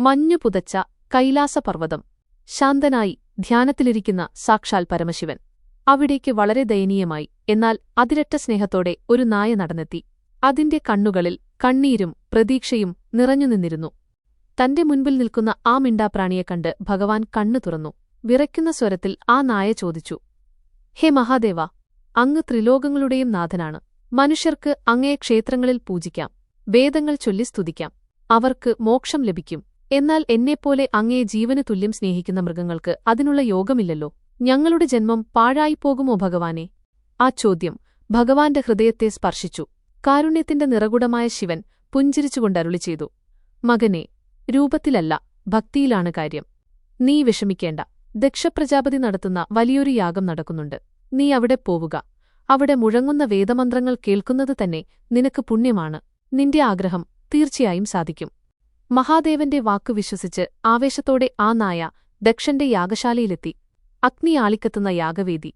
മഞ്ഞു പുതച്ച കൈലാസപർവതം. ശാന്തനായി ധ്യാനത്തിലിരിക്കുന്ന സാക്ഷാൽ പരമശിവൻ. അവിടേക്ക് വളരെ ദയനീയമായി എന്നാൽ അതിരറ്റ സ്നേഹത്തോടെ ഒരു നായ നടന്നെത്തി. അതിന്റെ കണ്ണുകളിൽ കണ്ണീരും പ്രതീക്ഷയും നിറഞ്ഞുനിന്നിരുന്നു. തന്റെ മുൻപിൽ നിൽക്കുന്ന ആ മിണ്ടാപ്രാണിയെ കണ്ട് ഭഗവാൻ കണ്ണു തുറന്നു. വിറയ്ക്കുന്ന സ്വരത്തിൽ ആ നായ ചോദിച്ചു ഹേ മഹാദേവ അങ്ങ് ത്രിലോകങ്ങളുടെയും നാഥനാണ്. മനുഷ്യർക്ക് അങ്ങയെ ക്ഷേത്രങ്ങളിൽ പൂജിക്കാം. വേദങ്ങൾ ചൊല്ലി സ്തുതിക്കാം. അവർക്ക് മോക്ഷം ലഭിക്കും. എന്നാൽ എന്നെപ്പോലെ അങ്ങേ ജീവന് തുല്യം സ്നേഹിക്കുന്ന മൃഗങ്ങൾക്ക് അതിനുള്ള യോഗമില്ലല്ലോ. ഞങ്ങളുടെ ജന്മം പാഴായിപ്പോകുമോ ഭഗവാനെ? ആ ചോദ്യം ഭഗവാന്റെ ഹൃദയത്തെ സ്പർശിച്ചു. കാരുണ്യത്തിന്റെ നിറകുടമായ ശിവൻ പുഞ്ചിരിച്ചുകൊണ്ടരുളി ചെയ്തു. മകനെ രൂപത്തിലല്ല ഭക്തിയിലാണ് കാര്യം. നീ വിഷമിക്കേണ്ട. ദക്ഷപ്രജാപതി നടത്തുന്ന വലിയൊരു യാഗം നടക്കുന്നുണ്ട്. നീ അവിടെ പോവുക. അവിടെ മുഴങ്ങുന്ന വേദമന്ത്രങ്ങൾ കേൾക്കുന്നത് തന്നെ നിനക്ക് പുണ്യമാണ്. നിന്റെ ആഗ്രഹം തീർച്ചയായും സാധിക്കും. മഹാദേവന്റെ വാക്കു വിശ്വസിച്ച് ആവേശത്തോടെ ആ നായ ദക്ഷന്റെ യാഗശാലയിലെത്തി. അഗ്നി ആളിക്കത്തുന്ന യാഗവേദി.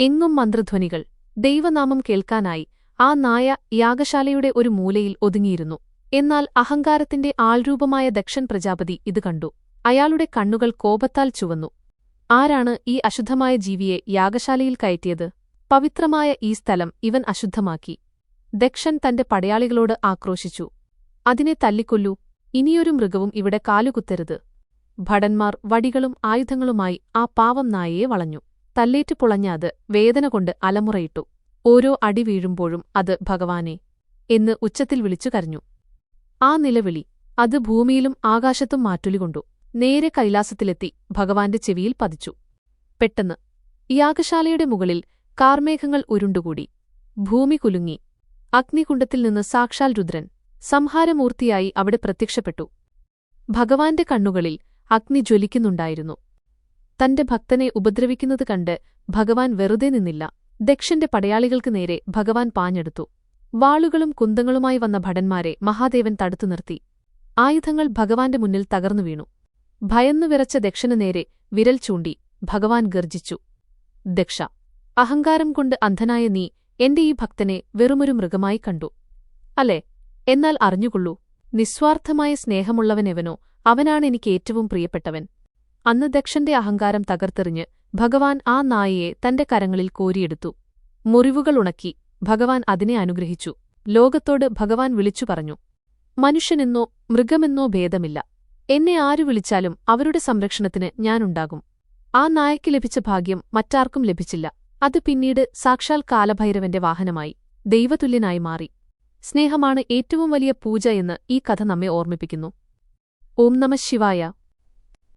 എങ്ങും മന്ത്രധ്വനികൾ. ദൈവനാമം കേൾക്കാനായി ആ നായ യാഗശാലയുടെ ഒരു മൂലയിൽ ഒതുങ്ങിയിരുന്നു. എന്നാൽ അഹങ്കാരത്തിന്റെ ആൾരൂപമായ ദക്ഷൻ പ്രജാപതി ഇത് കണ്ടു. അയാളുടെ കണ്ണുകൾ കോപത്താൽ ചുവന്നു. ആരാണ് ഈ അശുദ്ധമായ ജീവിയെ യാഗശാലയിൽ കയറ്റിയത്? പവിത്രമായ ഈ സ്ഥലം ഇവൻ അശുദ്ധമാക്കി. ദക്ഷൻ തന്റെ പടയാളികളോട് ആക്രോശിച്ചു. അതിനെ തല്ലിക്കൊല്ലൂ. ഇനിയൊരു മൃഗവും ഇവിടെ കാലുകുത്തരുത്. ഭടന്മാർ വടികളും ആയുധങ്ങളുമായി ആ പാവം നായയെ വളഞ്ഞു. തല്ലേറ്റു പൊളഞ്ഞ അത് വേദന കൊണ്ട് അലമുറയിട്ടു. ഓരോ അടി വീഴുമ്പോഴും അത് ഭഗവാനെ എന്ന് ഉച്ചത്തിൽ വിളിച്ചു കരഞ്ഞു. ആ നിലവിളി അത് ഭൂമിയിലും ആകാശത്തും മാറ്റുലികൊണ്ടു നേരെ കൈലാസത്തിലെത്തി ഭഗവാന്റെ ചെവിയിൽ പതിച്ചു. പെട്ടെന്ന് യാഗശാലയുടെ മുകളിൽ കാർമേഘങ്ങൾ ഉരുണ്ടുകൂടി. ഭൂമി കുലുങ്ങി. അഗ്നികുണ്ഡത്തിൽ നിന്ന് സാക്ഷാൽ രുദ്രൻ സംഹാരമൂർത്തിയായി അവിടെ പ്രത്യക്ഷപ്പെട്ടു. ഭഗവാന്റെ കണ്ണുകളിൽ അഗ്നി ജ്വലിക്കുന്നുണ്ടായിരുന്നു. തന്റെ ഭക്തനെ ഉപദ്രവിക്കുന്നത് കണ്ട് ഭഗവാൻ വെറുതെ നിന്നില്ല. ദക്ഷന്റെ പടയാളികൾക്ക് നേരെ ഭഗവാൻ പാഞ്ഞെടുത്തു. വാളുകളും കുന്തങ്ങളുമായി വന്ന ഭടന്മാരെ മഹാദേവൻ തടുത്തു നിർത്തി. ആയുധങ്ങൾ ഭഗവാന്റെ മുന്നിൽ തകർന്നു വീണു. ഭയന്നു വിറച്ച ദക്ഷനു നേരെ വിരൽ ചൂണ്ടി ഭഗവാൻ ഗർജിച്ചു ദക്ഷ അഹങ്കാരം കൊണ്ട് അന്ധനായ നീ എന്റെ ഈ ഭക്തനെ വെറുമൊരു മൃഗമായി കണ്ടു. അല്ലേ? എന്നാൽ അറിഞ്ഞുകൊള്ളൂ നിസ്വാർത്ഥമായ സ്നേഹമുള്ളവനെവനോ അവനാണ് എനിക്ക് ഏറ്റവും പ്രിയപ്പെട്ടവൻ. അന്ന് ദക്ഷന്റെ അഹങ്കാരം തകർത്തെറിഞ്ഞ് ഭഗവാൻ ആ നായയെ തന്റെ കരങ്ങളിൽ കോരിയെടുത്തു. മുറിവുകൾ ഉണക്കി ഭഗവാൻ അതിനെ അനുഗ്രഹിച്ചു. ലോകത്തോട് ഭഗവാൻ വിളിച്ചു പറഞ്ഞു മനുഷ്യനെന്നോ മൃഗമെന്നോ ഭേദമില്ല. എന്നെ ആരു വിളിച്ചാലും അവരുടെ സംരക്ഷണത്തിന് ഞാനുണ്ടാകും ആ നായയ്ക്ക് ലഭിച്ച ഭാഗ്യം മറ്റാർക്കും ലഭിച്ചില്ല. അത് പിന്നീട് സാക്ഷാൽ കാലഭൈരവന്റെ വാഹനമായി ദൈവതുല്യനായി മാറി. സ്നേഹമാണ് ഏറ്റവും വലിയ പൂജ എന്ന് ഈ കഥ നമ്മെ ഓർമ്മിപ്പിക്കുന്നു. ഓം നമ ശിവായ.